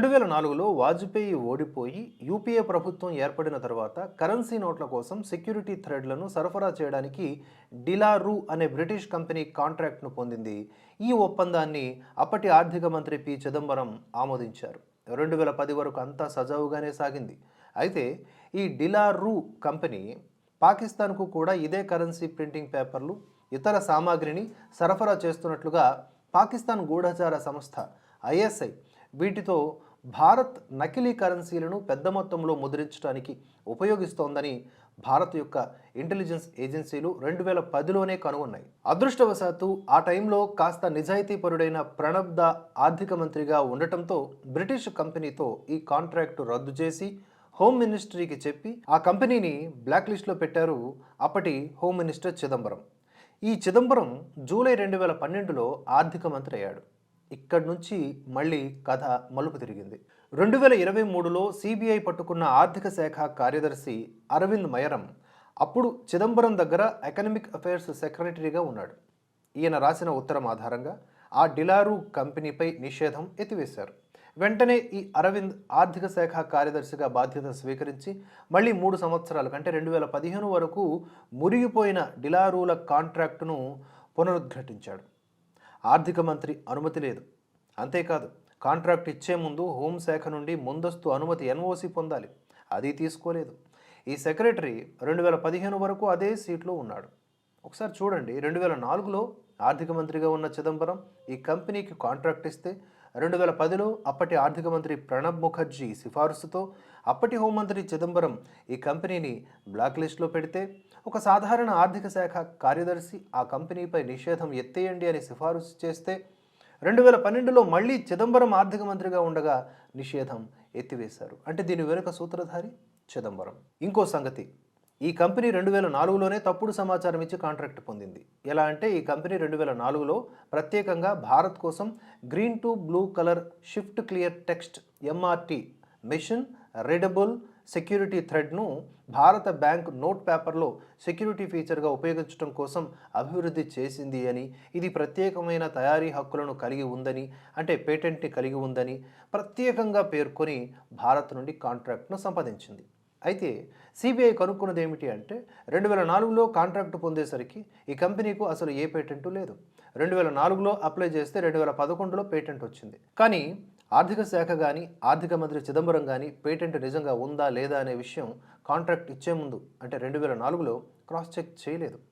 రెండు వేల నాలుగులో వాజ్పేయి ఓడిపోయి యూపీఏ ప్రభుత్వం ఏర్పడిన తర్వాత కరెన్సీ నోట్ల కోసం సెక్యూరిటీ థ్రెడ్లను సరఫరా చేయడానికి డిలారూ అనే బ్రిటిష్ కంపెనీ కాంట్రాక్ట్ను పొందింది. ఈ ఒప్పందాన్ని అప్పటి ఆర్థిక మంత్రి పి. చిదంబరం ఆమోదించారు. రెండు వేల పది వరకు అంతా సజావుగానే సాగింది. అయితే ఈ డిలారూ కంపెనీ పాకిస్తాన్కు కూడా ఇదే కరెన్సీ ప్రింటింగ్ పేపర్లు ఇతర సామాగ్రిని సరఫరా చేస్తున్నట్లుగా పాకిస్తాన్ గూఢచార సంస్థ ఐఎస్ఐ వీటితో భారత్ నకిలీ కరెన్సీలను పెద్ద మొత్తంలో ముద్రించడానికి ఉపయోగిస్తోందని భారత్ యొక్క ఇంటెలిజెన్స్ ఏజెన్సీలు రెండు వేల పదిలోనే కనుగొన్నాయి. అదృష్టవశాత్తు ఆ టైంలో కాస్త నిజాయితీపరుడైన ప్రణబ్ ఆర్థిక మంత్రిగా ఉండటంతో బ్రిటిష్ కంపెనీతో ఈ కాంట్రాక్టు రద్దు చేసి హోమ్ మినిస్ట్రీకి చెప్పి ఆ కంపెనీని బ్లాక్ లిస్ట్లో పెట్టారు అప్పటి హోమ్ మినిస్టర్ చిదంబరం. ఈ చిదంబరం జూలై రెండు వేల పన్నెండులో ఆర్థిక మంత్రి అయ్యాడు. ఇక్కడి నుంచి మళ్ళీ కథ మలుపు తిరిగింది. రెండు వేల ఇరవై మూడులో సిబిఐ పట్టుకున్న ఆర్థిక శాఖ కార్యదర్శి అరవింద్ మయరం అప్పుడు చిదంబరం దగ్గర ఎకనమిక్ అఫైర్స్ సెక్రటరీగా ఉన్నాడు. ఈయన రాసిన ఉత్తరం ఆధారంగా ఆ డిలారు కంపెనీపై నిషేధం ఎత్తివేశారు. వెంటనే ఈ అరవింద్ ఆర్థిక శాఖ కార్యదర్శిగా బాధ్యత స్వీకరించి మళ్ళీ మూడు సంవత్సరాల కంటే రెండు వేల పదిహేను వరకు మురిగిపోయిన డిలారూల కాంట్రాక్టును పునరుద్ఘాటించాడు. ఆర్థిక మంత్రి అనుమతి లేదు. అంతేకాదు కాంట్రాక్ట్ ఇచ్చే ముందు హోంశాఖ నుండి ముందస్తు అనుమతి ఎన్ఓసి పొందాలి. అది తీసుకోలేదు. ఈ సెక్రటరీ రెండు వేల పదిహేను వరకు అదే సీట్లో ఉన్నాడు. ఒకసారి చూడండి రెండు వేల నాలుగులో ఆర్థిక మంత్రిగా ఉన్న చిదంబరం ఈ కంపెనీకి కాంట్రాక్ట్ ఇస్తే రెండు వేల పదిలో అప్పటి ఆర్థిక మంత్రి ప్రణబ్ ముఖర్జీ సిఫారసుతో అప్పటి హోంమంత్రి చిదంబరం ఈ కంపెనీని బ్లాక్ లిస్ట్లో పెడితే ఒక సాధారణ ఆర్థిక శాఖ కార్యదర్శి ఆ కంపెనీపై నిషేధం ఎత్తేయండి అని సిఫారసు చేస్తే రెండు వేల పన్నెండులో మళ్ళీ చిదంబరం ఆర్థిక మంత్రిగా ఉండగా నిషేధం ఎత్తివేశారు. అంటే దీని వెనుక సూత్రధారి చిదంబరం. ఇంకో సంగతి ఈ కంపెనీ రెండు వేల నాలుగులోనే తప్పుడు సమాచారం ఇచ్చి కాంట్రాక్ట్ పొందింది. ఎలా అంటే ఈ కంపెనీ రెండు వేల నాలుగులో ప్రత్యేకంగా భారత్ కోసం green to blue colour shift clear text MRT machine readable security థ్రెడ్ను భారత బ్యాంక్ నోట్ పేపర్లో సెక్యూరిటీ ఫీచర్గా ఉపయోగించడం కోసం అభివృద్ధి చేసింది అని ఇది ప్రత్యేకమైన తయారీ హక్కులను కలిగి ఉందని అంటే పేటెంట్ని కలిగి ఉందని ప్రత్యేకంగా పేర్కొని భారత్ నుండి కాంట్రాక్ట్ను సంపాదించింది. అయితే సిబిఐ కనుక్కున్నది ఏమిటి అంటే రెండు వేల నాలుగులో కాంట్రాక్ట్ పొందేసరికి ఈ కంపెనీకు అసలు ఏ పేటెంటు లేదు. రెండు వేల నాలుగులో అప్లై చేస్తే రెండు వేల పదకొండులో పేటెంట్ వచ్చింది. కానీ ఆర్థిక శాఖ కానీ ఆర్థిక మంత్రి చిదంబరం కానీ పేటెంట్ నిజంగా ఉందా లేదా అనే విషయం కాంట్రాక్ట్ ఇచ్చే ముందు అంటే రెండు వేల నాలుగులో క్రాస్ చెక్ చేయలేదు.